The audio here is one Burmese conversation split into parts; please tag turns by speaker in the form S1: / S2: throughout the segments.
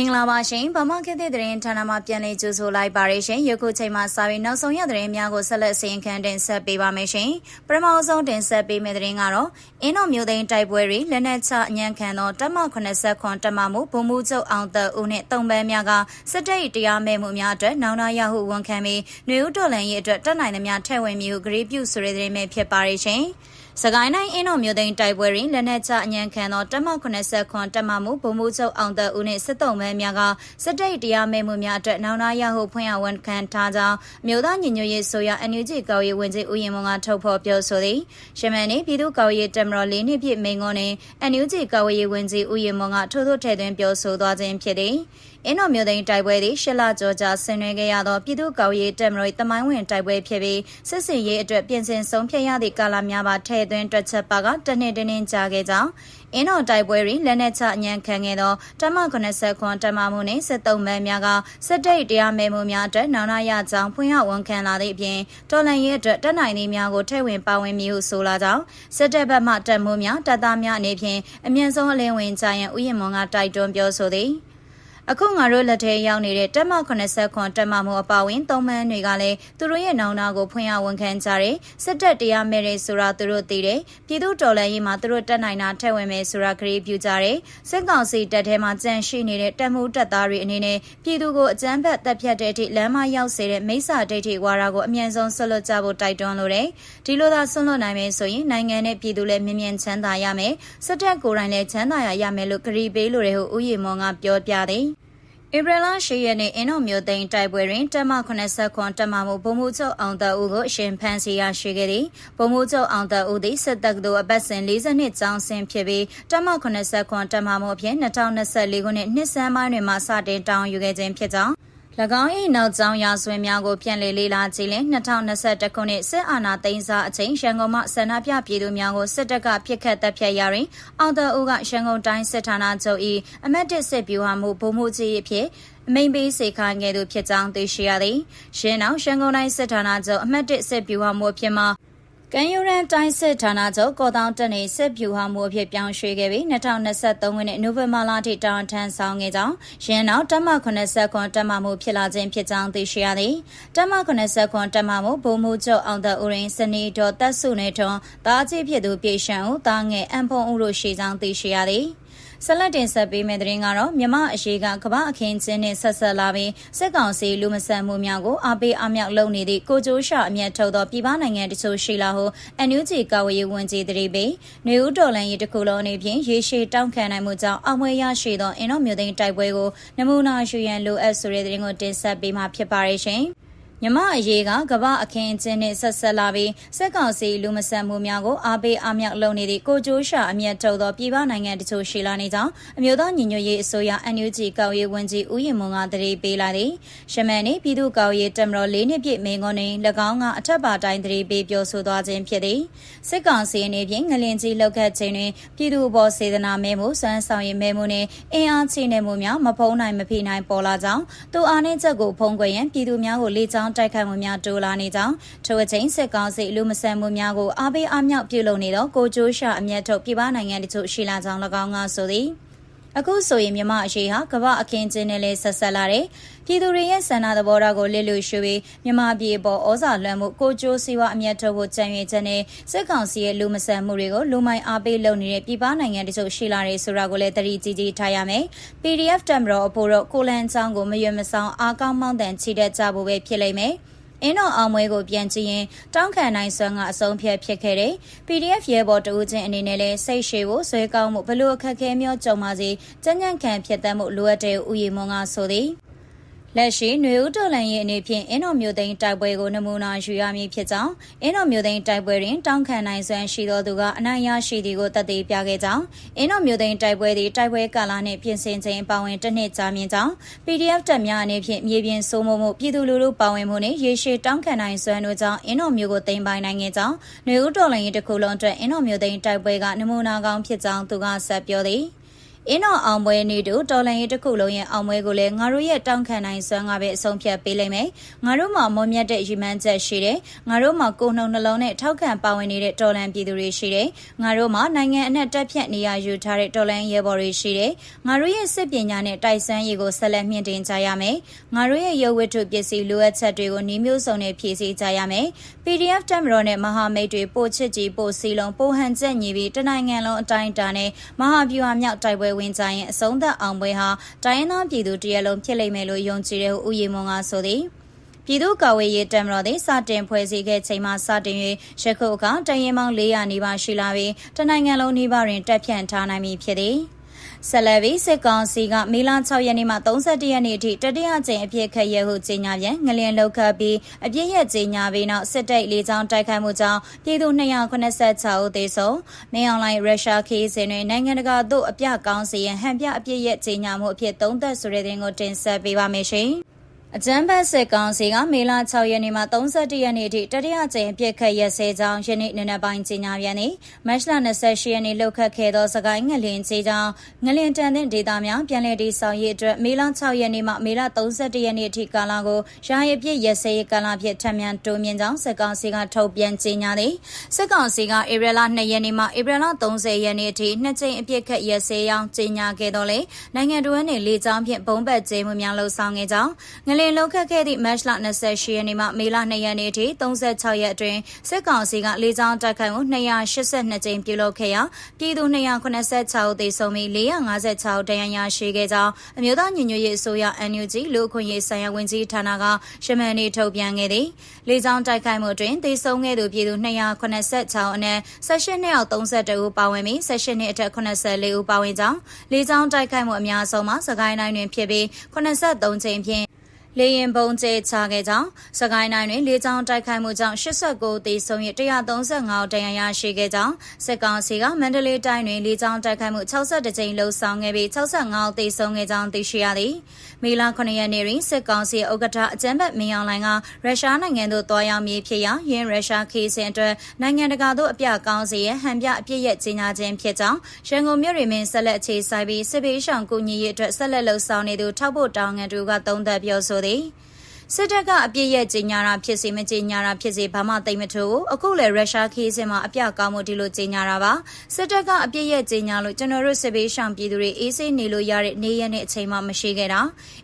S1: မင်္ဂလာပါရှင်ဗမာခေတ်သစ်သတင်းဌာနမှပြန်လည်ကြိုဆိုလိုက်ပါရရှင်ယခုချိန်မှာစာရေးနောက်ဆုံးရသတင်းများကိုဆက်လက်အစီရင်ခံတင်ဆက်ပေးပါမယ်ရှင်ပထမဆုံးတင်ဆက်ပေးမယ့်သတင်းကတော့အင်းတော်မျိုးသိန်းတိုက်ပွဲတွေလက်နက်ချအညံခံသောတပ်မ80ခွန်တပ်မမှုဗိုလ်မှူးချုပ်အောင်သက်ဦးနှင့်တုံပန်းများကစစ်တပ်၏တရားမဲ့မှုများအတွက်နောင်နာရဟုဝန်ခံပြီးຫນွေဦးတော်လန်ရေးအတွက်တက်နိုင်သမျှထဲ့ဝင်မှုဂရေပြုဆိုတဲ့သတင်းပဲဖြစ်ပါရရှင် စကိုင်းတိုင်းအင်းတော်မြို့သိမ်းတိုက်ပွဲတွင်လက်နက်ချအညံခံသောတပ်မ80ခွန်တပ်မမှုဗိုလ်မှူးချုပ်အောင်သက်ဦးနှင့်စစ်တုံးမဲများကစစ်တပ်တရားမဲမှုများအတွက်နောင်နာရဟုဖွင့်ရဝန်ခံထားကြောင်းမြို့သားညီညွတ်ရေးဆိုရအန်ယူဂျီကော်ရီဝင်ကြီးဦးရင်မွန်ကထုတ်ဖော်ပြောဆိုသည်ရှမန်နေပြည်သူ့ကော်ရီတမတော်လေးနှစ်ပြည့်မိန်ကွန်းနှင့်အန်ယူဂျီကော်ရီဝင်ကြီးဦးရင်မွန်ကထိုးထိုးထဲ့သွင်းပြောဆိုသွားခြင်းဖြစ်သည်အင်းတော်မြို့သိမ်းတိုက်ပွဲသည်ရှစ်လကျော်ကြာဆင်နွှဲခဲ့ရသောပြည်သူ့ကော်ရီတမတော်တမိုင်းဝင်တိုက်ပွဲဖြစ်ပြီးစစ်စင်ရေးအတွက်ပြင်ဆင်ဆုံးဖြတ်ရသည့်ကာလများပါထဲ့သွင်းတွက်ချက်ပါကတနှစ်တင်းတင်းကြာခဲ့ကြောင်းအင်းတော်တိုက်ပွဲတွင်လက်နက်ချအညံခံခဲ့သောတမ80ခွန်တမမှုနှင့်စစ်တုံးမဲများကစစ်တိတ်တရားမဲမှုများအတွက်နောင်နာရကြောင်းဖွင့်ဟဝန်ခံလာသည့်အပြင်တော်လန်ရေးအတွက်တက်နိုင်သည့်များကိုထည့်ဝင်ပါဝင်မည်ဟုဆိုလာကြောင်းစစ်တပ်ဘက်မှတပ်မှုများတပ်သားများအနေဖြင့်အမြင့်ဆုံးအလင်းဝင်ကြရန်ဥယျာဉ်မွန်ကတိုက်တွန်းပြောဆိုသည် အခုငါတို့လက်ထဲရောက်နေတဲ့တက်မ80ခွန်တက်မမှုအပါဝင်သုံးမန်းတွေကလည်းသူတို့ရဲ့နောင်နာကိုဖွင့်ရဝန်ခံကြတယ်စစ်တပ်တရားမဲ့တွေဆိုတာသူတို့သိတယ်ပြည်သူတော်လှန်ရေးမှာသူတို့တက်နိုင်တာထက်ဝင်မယ်ဆိုတာကလေးပြကြတယ်စစ်ကောင်စီတပ်ထဲမှာကြန့်ရှိနေတဲ့တပ်မှုတပ်သားတွေအနေနဲ့ပြည်သူကိုအကြမ်းဖက်တပ်ဖြတ်တဲ့အထိလမ်းမရောက်စေတဲ့မိစ္ဆာဒိဋ္ဌိဝါဒကိုအမြန်ဆုံးဆွလွတ်ကြဖို့တိုက်တွန်းလိုတယ်ဒီလိုသာဆွလွတ်နိုင်မယ်ဆိုရင်နိုင်ငံနဲ့ပြည်သူလည်းမြင်မြင်ချမ်းသာရမယ်စစ်တပ်ကိုယ်တိုင်လည်းချမ်းသာရရမယ်လို့ကတိပေးလိုတယ်ဟုဦးရီမွန်ကပြောပြတယ် ဧပြီလ10ရက်နေ့အင်းတော်မြို့သိမ်းတိုက်ပွဲတွင်တပ်မ80ခွန်တပ်မမှုဗိုလ်မှူးချုပ်အောင်သက်ဦးကိုအရှင်ဖမ်းဆီးရရှိခဲ့သည်ဗိုလ်မှူးချုပ်အောင်သက်ဦးသည်စစ်တပ်သို့အပတ်စဉ်40နှစ်ကျောင်းဆင်းဖြစ်ပြီးတပ်မ80ခွန်တပ်မမှုအဖြစ်2024ခုနှစ်နှစ်ဆန်းပိုင်းတွင်မှစတင်တောင်းယူခဲ့ခြင်းဖြစ်ကြောင်း၎ င်း၏နောက်ကျောင်းရာဇဝင်များကိုပြန်လည်လေးလာကြည့်လင်2021ခုနှစ်စစ်အာဏာသိမ်းစားအချိန်ရန်ကုန်မှဆန္ဒပြပြည်သူများကိုစစ်တပ်ကပြစ်ခတ်တပ်ဖြတ်ရာတွင်အောင်တအူးကရန်ကုန်တိုင်းစစ်ဌာနချုပ်၏အမတ်တစ်စစ်ဗျူဟာမှုဗိုလ်မှူးကြီးအဖြစ်အမိန်ပေးစေခိုင်းခဲ့သူဖြစ်ကြောင်းသိရှိရသည်။ရင်းနောက်ရန်ကုန်တိုင်းစစ်ဌာနချုပ်အမတ်တစ်စစ်ဗျူဟာမှုအဖြစ်မှာ ကံယူရန်တိုင်းစစ်ဌာနချုပ်ကောတောင်တက်နေစစ်ဗျူဟာမှုအဖြစ်ပြောင်းရွှေ့ခဲ့ပြီး2023ခုနှစ်နိုဝင်ဘာလထိတောင်ထမ်းဆောင်ခဲ့ကြောင်းရင်းနောက်တက်မ80ခွန်တက်မမှုဖြစ်လာခြင်းဖြစ်ကြောင်းသိရှိရသည်တက်မ80ခွန်တက်မမှုဗိုလ်မှူးချုပ်အောင်သက်ဦးရင်စနီတော်တက်စုနေထွန်းတားကြီးဖြစ်သူပြေရှန်ဦးတားငယ်အန်ဖုံဦးတို့ရှိကြောင်းသိရှိရသည် ဆက်လက်တင်ဆက်ပေးမယ့်သတင်းကတော့မြမအရှိကကမ္ဘာအခင်းချင်းနဲ့ဆက်ဆက်လာပြီးစစ်ကောင်စီလူမဆန်မှုများကိုအားပေးအမြောက်လုပ်နေသည့်ကိုကျိုးရှာအမျက်ထုတ်သောပြည်ပနိုင်ငံတချို့ရှိလာဟုအန်ယူဂျီကာဝေးဝန်ကြီးတရီပေနေဦးတော်လန်ရေးတစ်ခုလုံးအနေဖြင့်ရေရှည်တောင်းခံနိုင်မှုကြောင့်အောင်ပွဲရရှိသောအင်တော်မျိုးသိန်းတိုက်ပွဲကိုနမူနာယူရန်လိုအပ်ဆိုတဲ့သတင်းကိုတင်ဆက်ပေးမှာဖြစ်ပါရဲ့ရှင်။ မြမအရေးကကမ္ဘာအခင်းအကျင်းနဲ့ဆက်ဆက်လာပြီးစက်ကောင်စီလူမဆန်မှုများကိုအားပေးအားမြောက်လုပ်နေသည့်ကိုကျိုးရှာအမျက်ထုတ်သောပြည်ပနိုင်ငံတချို့ရှိလာနေကြောင်းအမျိုးသားညီညွတ်ရေးအစိုးရ NUG ကောက်ရေးဝန်ကြီးဦးရင်မွန်ကတရေပေးလာသည်ရှမန်နေပြည်သူ့ကောက်ရေးတမတော်၄နှစ်ပြည့်မင်းကွန်းတွင်၎င်းကအထက်ပါတိုင်းတရေပေးပြောဆိုသွားခြင်းဖြစ်သည်စစ်ကောင်စီအနေဖြင့်ငလင်ကြီးလောက်ခတ်ခြင်းတွင်ပြည်သူ့ဘောစေတနာမဲမှုစွမ်းဆောင်ရည်မဲမှုနှင့်အင်အားချိနေမှုများမဖုံးနိုင်မဖိနိုင်ပေါ်လာကြောင်းသူအားနှင့်ချက်ကိုဖုံးကွယ်ရန်ပြည်သူများကိုလေကြောင်းတိုက်ခိုက်မှုများတိုးလာနေကြောင်းထိုအချိန်စစ်ကောင်စီလူမဆန်မှုများကိုအားပေးအားမြောက်ပြုလုပ်နေသောကိုကျိုးရှာအမျက်ထုတ်ပြည်ပနိုင်ငံတချို့ရှိလာကြောင်း၎င်းကဆိုသည် အခုဆိုရင်မြမအရှိဟာကမ္ဘာအခင်းကျင်းနဲ့လဲဆက်ဆက်လာတဲ့ပြည်သူတွေရဲ့ဆန္ဒသဘောထားကိုလစ်လျူရှုပြီးမြမပြည်ပေါ်ဩဇာလွှမ်းမှုကိုကျိုးစီဝါအမျက်ထုတ်ဖို့ကြံရွေချက်နဲ့စစ်ကောင်စီရဲ့လူမဆန်မှုတွေကိုလူမိုင်းအားပေးလုပ်နေတဲ့ပြည်ပနိုင်ငံတချို့ရှိလာတယ်ဆိုတာကိုလည်းတတိကြီးကြီးထားရမယ်။ PDF တမ်ဘရောအဖို့တော့ကိုလန်ချောင်းကိုမရွေမဆောင်အားကောင်းမောင်းတန်ချီတက်ကြဖို့ပဲဖြစ်လိမ့်မယ်။ အင်းတော်အောင်မွေးကိုပြန်ကြည့်ရင်တောင်းခံနိုင်စွမ်းကအဆုံးဖြတ်ဖြစ်ခဲ့တယ်။ PDF ရဲဘော်တဦးချင်းအနေနဲ့လည်းစိတ်ရှည်ဖို့ဆွဲကောင်းမှုဘလို့အခက်ခဲမျိုးကြုံပါစေ။ကြံ့ကြံ့ခံဖြစ်တတ်မှုလိုအပ်တဲ့ဥယျာဉ်မွန်ကဆိုသည်။ လက်ရှိຫນွေဦးတော်လန်ရဲ့အနေဖြင့်အင်းတော်မျိုးသိန်းတိုက်ပွဲကိုနမူနာယူရမည်ဖြစ်ကြောင်းအင်းတော်မျိုးသိန်းတိုက်ပွဲတွင်တောင်းခံနိုင်စွမ်းရှိသောသူကအနိုင်ရရှိသည်ကိုတသက်ပြခဲ့ကြောင်းအင်းတော်မျိုးသိန်းတိုက်ပွဲသည်တိုက်ပွဲကာလနှင့်ပြင်ဆင်ခြင်းပါဝင်တစ်နှစ်ကြာမြင့်ကြောင်း PDF တပ်များအနေဖြင့်မြေပြင်စိုးမိုးမှုပြည်သူလူထုပါဝင်မှုနှင့်ရေရှည်တောင်းခံနိုင်စွမ်းတို့ကြောင့်အင်းတော်မျိုးကိုသိမ်းပိုင်နိုင်ခဲ့ကြောင်းຫນွေဦးတော်လန်ရဲ့တစ်ခုလုံးအတွက်အင်းတော်မျိုးသိန်းတိုက်ပွဲကနမူနာကောင်းဖြစ်ကြောင်းသူကဆက်ပြောသည် အင်းတော်အောင်ပွဲနေ့တို့တော်လန်ရေးတစ်ခုလုံးရဲ့အောင်ပွဲကိုလည်းငါတို့ရဲ့တောင်းခံနိုင်စွမ်းကပဲအဆုံးဖြတ်ပေးလိမ့်မယ်ငါတို့မှာမွန်မြတ်တဲ့ရည်မှန်းချက်ရှိတယ်ငါတို့မှာကိုယ်နှုံနှလုံးနဲ့ထောက်ခံပါဝင်နေတဲ့တော်လန်ပြည်သူတွေရှိတယ်ငါတို့မှာနိုင်ငံအနှံ့တက်ဖြတ်နေရယူထားတဲ့တော်လန်ရဲဘော်တွေရှိတယ်ငါတို့ရဲ့စစ်ပညာနဲ့တိုက်စမ်းရည်ကိုဆက်လက်မြင့်တင်ကြရမယ်ငါတို့ရဲ့ရုပ်ဝတ္ထုပစ္စည်းလိုအပ်ချက်တွေကိုနှီးမျိုးစုံနဲ့ဖြည့်ဆည်းကြရမယ် PDF တက်မတော်နဲ့မဟာမိတ်တွေပို့ချစ်ကြီးပို့စီလုံးပိုဟန်ချက်ညီပြီးတနိုင်ငံလုံးအတိုင်းအတာနဲ့မဟာဗျူဟာမြောက်တိုက်ပွဲဝင်ကြရင်အဆုံးသတ်အောင်ပွဲဟာတိုင်းရင်းသားပြည်သူတရက်လုံးဖြစ်လိမ့်မယ်လို့ယုံကြည်တဲ့ဦးရီမွန်ကဆိုသည်ပြည်သူ့ကာဝေးရေးတမတော်သည်စတင်ဖွဲ့စည်းခဲ့ချိန်မှစတင်၍ရခုအခါတရင်ပေါင်း400နီးပါးရှိလာပြီးတနိုင်ငံလုံးနီးပါးတွင်တက်ဖြန့်ထားနိုင်ပြီဖြစ်သည် ဆက်လက်ပြီးစစ်ကောင်စီကမေလ6ရက်နေ့မှ31ရက်နေ့အထိတတိယကြိမ်အပြစ်ခတ်ရဲဟုကြေညာပြန်ငလျင်လောက်ခတ်ပြီးအပြစ်ရက်ကြေညာပြီးနောက်စစ်တပ်လေးချောင်းတိုက်ခိုက်မှုကြောင့်ပြည်သူ286ဦးသေဆုံးမင်းအွန်လိုင်းရုရှားခီးစဉ်တွင်နိုင်ငံတကာသို့အပြကောင်းစီရင်ဟန်ပြအပြစ်ရက်ကြေညာမှုအဖြစ်သုံးသက်ဆိုတဲ့တင်ကိုတင်ဆက်ပေးပါမယ်ရှင်။ အကြမ်းဖက်စစ်ကောင်စီကမေလ6ရက်နေ့မှ31ရက်နေ့အထိတတိယကြိမ်အပြစ်ခတ်ရက်စဲကြောင်းယနေ့နေ့နက်ပိုင်းကြေညာပြန်သည်မတ်လ28ရက်နေ့လှုပ်ခတ်ခဲ့သောစကိုင်းငလင်ကြီးကြောင်းငလင်တန်တဲ့ဒေသများပြန်လည်တည်ဆောက်ရေးအတွက်မေလ6ရက်နေ့မှမေလ31ရက်နေ့အထိကာလကိုရာရပြည့်ရက်စဲကာလဖြစ်ထပ်မံတိုးမြင့်ကြောင်းစစ်ကောင်စီကထုတ်ပြန်ကြေညာသည်စစ်ကောင်စီကဧပြီလ2ရက်နေ့မှဧပြီလ30ရက်နေ့အထိနှစ်ကြိမ်အပြစ်ခတ်ရက်စဲရောင်းကြေညာခဲ့တော့လေနိုင်ငံတော်ဝင်လေကြောင်းဖြင့်ဘုံဘတ်ကျေးမှုများလှုပ်ဆောင်ခဲ့ကြောင်းငလင်လှုပ်ခတ်ခဲ့သည့်မတ်လ28ရက်နေ့မှမေလ2ရက်နေ့ထိ36ရက်အတွင်းစစ်ကောင်စီကလေကြောင်းတိုက်ခိုက်မှု282ကြိမ်ပြုလုပ်ခဲ့ရာပြည်သူ286ဦးသေဆုံးပြီး456ဦးဒဏ်ရာရရှိခဲ့ကြောင်းအမျိုးသားညီညွတ်ရေးအစိုးရ NUG လူအခွင့်ရေးဆိုင်ရာဝန်ကြီးဌာနကရှမန်နေထုတ်ပြန်ခဲ့သည်လေကြောင်းတိုက်ခိုက်မှုတွင်သေဆုံးခဲ့သူပြည်သူ286အနက်18နှစ်အောက်32ဦးပါဝင်ပြီး18နှစ်အထက်84ဦးပါဝင်ကြောင်းလေကြောင်းတိုက်ခိုက်မှုအများဆုံးမှာစကိုင်းတိုင်းတွင်ဖြစ်ပြီး83ကြိမ်ဖြင့် လေရင်ပုံကျဲချခဲ့ကြောင်းစကိုင်းတိုင်းတွင်လေကြောင်းတိုက်ခိုက်မှုကြောင့်89သေဆုံးရ135ဒဏ်ရာရရှိခဲ့ကြောင်းစစ်ကောင်စီကမန္တလေးတိုင်းတွင်လေကြောင်းတိုက်ခိုက်မှု62ကြိမ်လှုပ်ဆောင်ခဲ့ပြီး65သေဆုံးခဲ့ကြောင်းသိရှိရသည်မေလ9ရက်နေ့တွင်စစ်ကောင်စီဥက္ကဋ္ဌအကြမ်းဖက်မင်းအောင်လှိုင်ကရုရှားနိုင်ငံသို့တွားရောက်မည်ဖြစ်ရာယင်းရုရှားခီးစဉ်အတွက်နိုင်ငံတကာသို့အပြကောင်းစီရဟန်ပြအပြစ်ရဲ့ကြီးညာခြင်းဖြစ်ကြောင်းရန်ကုန်မြို့တွင်ဆက်လက်အခြေစိုက်ပြီးစစ်ပေးရှောင်ကူညီရေးအတွက်ဆက်လက်လှုပ်ဆောင်နေသူထောက်ဖို့တောင်းငံတူကသုံးသပ်ပြောဆိုသည်စစ်တပ်ကအပြစ်ရဲ့ကြီးညာတာဖြစ်စေမကြီးညာတာဖြစ်စေဘာမှသိမထိုးအခုလေရုရှားခီးစင်မှာအပြကောင်းမှုဒီလိုကြီးညာတာပါစစ်တပ်ကအပြစ်ရဲ့ကြီးညာလို့ကျွန်တော်တို့စစ်ဘေးရှောင်ပြည်သူတွေအေးဆေးနေလို့ရတဲ့နေရက်နဲ့အချိန်မှမရှိခဲ့တာ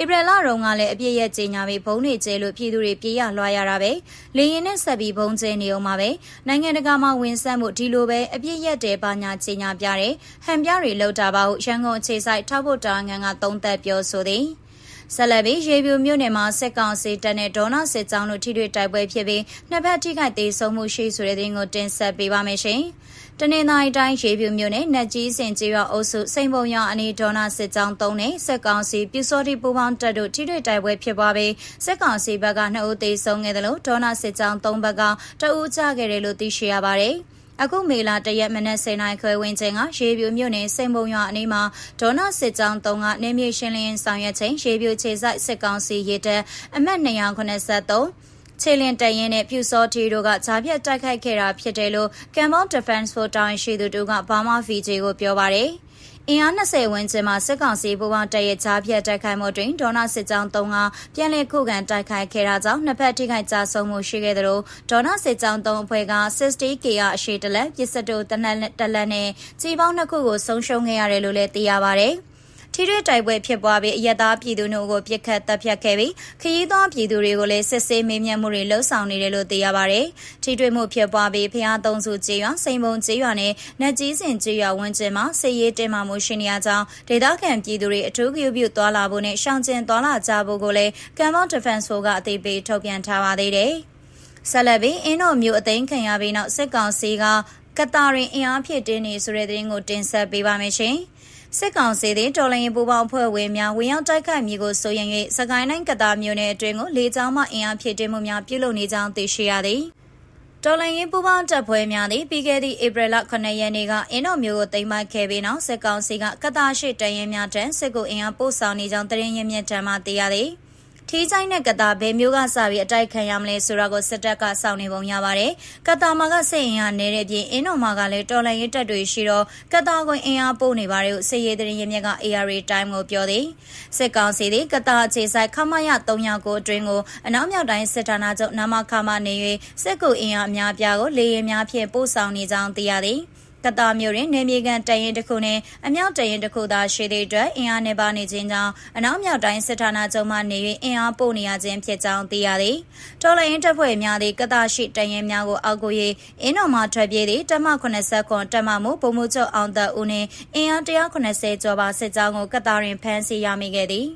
S1: ဧပြီလတုန်းကလည်းအပြစ်ရဲ့ကြီးညာပြီးဘုံတွေကျဲလို့ပြည်သူတွေပြေးရလွှားရတာပဲလေရင်နဲ့ဆက်ပြီးဘုံကျဲနေအောင်ပါပဲနိုင်ငံတကာမှာဝင်ဆက်မှုဒီလိုပဲအပြစ်ရဲ့တဲပါညာကြီးညာပြတယ်ဟန်ပြတွေလောက်တာပါဟုရန်ကုန်အခြေဆိုင်ထောက်ဖို့တာငံကသုံးသက်ပြောဆိုသည် ဆက်လက်ပြီးရေပြူမြို့နယ်မှာစစ်ကောင်စီတပ်နဲ့ဒေါနာစစ်ကြောင်းတို့ထိတွေ့တိုက်ပွဲဖြစ်ပြီးနှစ်ဖက်ထိခိုက်သေးဆုံးမှုရှိဆိုတဲ့သတင်းကိုတင်ဆက်ပေးပါမယ်ရှင်။တနင်္သာရီတိုင်းရေပြူမြို့နယ်နက်ကြီးစင်ကြီးရွာအုပ်စုစိန်ပုံရွာအနီးဒေါနာစစ်ကြောင်း၃နဲ့စစ်ကောင်စီပြူစောတိပူပေါင်းတပ်တို့ထိတွေ့တိုက်ပွဲဖြစ်ပွားပြီးစစ်ကောင်စီဘက်က2ဦးသေဆုံးခဲ့တယ်လို့ဒေါနာစစ်ကြောင်း၃ဘက်ကတအူးကြခဲ့တယ်လို့သိရှိရပါတယ်။ အခုမေလာတရက်မနက်10:00နာရီခွဲဝန်းကျင်ကရေပြူမြို့နယ်စိန်ပုံရွာအနီးမှာဒေါနာစစ်ကြောင်း၃ကနေမြေရှင်းလင်းဆောင်ရွက်ချိန်ရေပြူခြေဆိုင်စစ်ကောင်စီရေတပ်အမှတ်283ခြေလင်တရင်နဲ့ပြူစောတီတို့ကဂျာပြတ်တိုက်ခိုက်ခဲ့တာဖြစ်တယ်လို့ Cambon Defense Force တာဝန်ရှိသူတို့ကဘာမာဖီဂျီကိုပြောပါတယ်။ အင်အား20ဝန်းကျင်မှာစစ်ကောင်စီပူးပေါင်းတပ်ရဲ့ကြားဖြတ်တိုက်ခိုက်မှုတွင်ဒေါနာစစ်ကြောင်း3ကပြန်လည်ခုခံတိုက်ခိုက်ခဲ့တာကြောင့်နှစ်ဖက်ထိခိုက်ကြဆုံးမှုရှိခဲ့သလိုဒေါနာစစ်ကြောင်း3အဖွဲ့က 60K ရအရှိတလက်ပစ္စတိုတနက်တက်လက်နဲ့ကြီးပေါင်းနှစ်ခုကိုဆုံးရှုံးခဲ့ရတယ်လို့လည်းသိရပါဗျ။ ထိတွေ့တိုက်ပွဲဖြစ်ပွားပြီးအရက်သားပြည်သူတို့ကိုပြစ်ခတ်တပ်ဖြတ်ခဲ့ပြီးခရီးသွားပြည်သူတွေကိုလည်းစစ်ဆေးမေးမြန်းမှုတွေလှုပ်ဆောင်နေတယ်လို့သိရပါတယ်။ထိတွေ့မှုဖြစ်ပွားပြီးဖျားသုံးစုကျေးရွာစိန်ပုံကျေးရွာနဲ့နက်ကြီးစင်ကျေးရွာဝန်းကျင်မှာစစ်ရေးတင်မှမှုရှိနေရကြောင်းဒေသခံပြည်သူတွေအထူးပြုပြုသွားလာဖို့နဲ့ရှောင်ကျဉ်သွားလာကြဖို့ကိုလည်း Cambon Defense Force ကအသိပေးထုတ်ပြန်ထားပါသေးတယ်။ဆက်လက်ပြီးအင်းတော်မျိုးအသိမ်းခံရပြီးနောက်စစ်ကောင်စီကကတာရင်အင်အားဖြစ်တင်းနေဆိုတဲ့သတင်းကိုတင်ဆက်ပေးပါမယ်ရှင်။ စစ်ကောင်စီသည်တော်လိုင်းပူပေါင်းဖွဲ့ဝင်များဝင်ရောက်တိုက်ခိုက်မည်ကိုဆိုရင်၍စကိုင်းတိုင်းကတာမြို့နယ်အတွင်းကိုလေကြောင်းမှအင်အားဖြည့်တင်းမှုများပြုလုပ်နေကြောင်းသိရှိရသည်တော်လိုင်းရင်ပူပေါင်းတပ်ဖွဲ့များသည်ပြီးခဲ့သည့်ဧပြီလ9ရက်နေ့ကအင်းတော်မျိုးကိုသိမ်းပိုက်ခဲ့ပြီးနောက်စစ်ကောင်စီကကတာရှိတရင်များထံစစ်ကိုအင်အားပို့ဆောင်နေကြောင်းသတင်းရင်းမြစ်ထံမှသိရသည်တ ထီးချိုင်းနဲ့ကတာဘယ်မျိုးကစပြီးအတိုက်ခံရမလဲဆိုတာကိုစစ်တပ်ကစောင့်နေပုံရပါတယ်။ကတာမှာကစစ်အင်အားနေတဲ့ပြင်အင်းတော်မှာကလည်းတော်လန်ရေးတပ်တွေရှိတော့ကတာကိုအင်အားပို့နေပါတယ်လို့စစ်ရေးသတင်းရင်းမြစ်က AR Time ကိုပြောသည်။စစ်ကောင်စီသည်ကတာအခြေဆိုင်ခမရ309အတွင်းကိုအနောက်မြောက်တိုင်းစစ်ဌာနချုပ်နမခမနေ၍စစ်ကူအင်အားအများပြားကိုလေရင်များဖြင့်ပို့ဆောင်နေကြောင်းသိရသည်။ ကတာမျိုးတွင်နေမြေကန်တရင်တစ်ခုနှင့်အမြောက်တရင်တစ်ခုသာရှိသည့်အတွက်အင်အားနေပါနေခြင်းကြောင့်အနောက်မြောက်တိုင်းစစ်ဌာနချုပ်မှနေ၍အင်အားပို့နေရခြင်းဖြစ်ကြောင်းသိရသည်တော်လိုင်းတပ်ဖွဲ့များသည့်ကတာရှိတရင်များကိုအောက်ကို၍အင်းတော်မှထွက်ပြေးသည့်တမ80ခွန်တမမှုဗိုလ်မှူးချုပ်အောင်သက်ဦးနှင့်အင်အား190ကျော်ပါစစ်ကြောင်းကိုကတာတွင်ဖမ်းဆီးရမိခဲ့သည်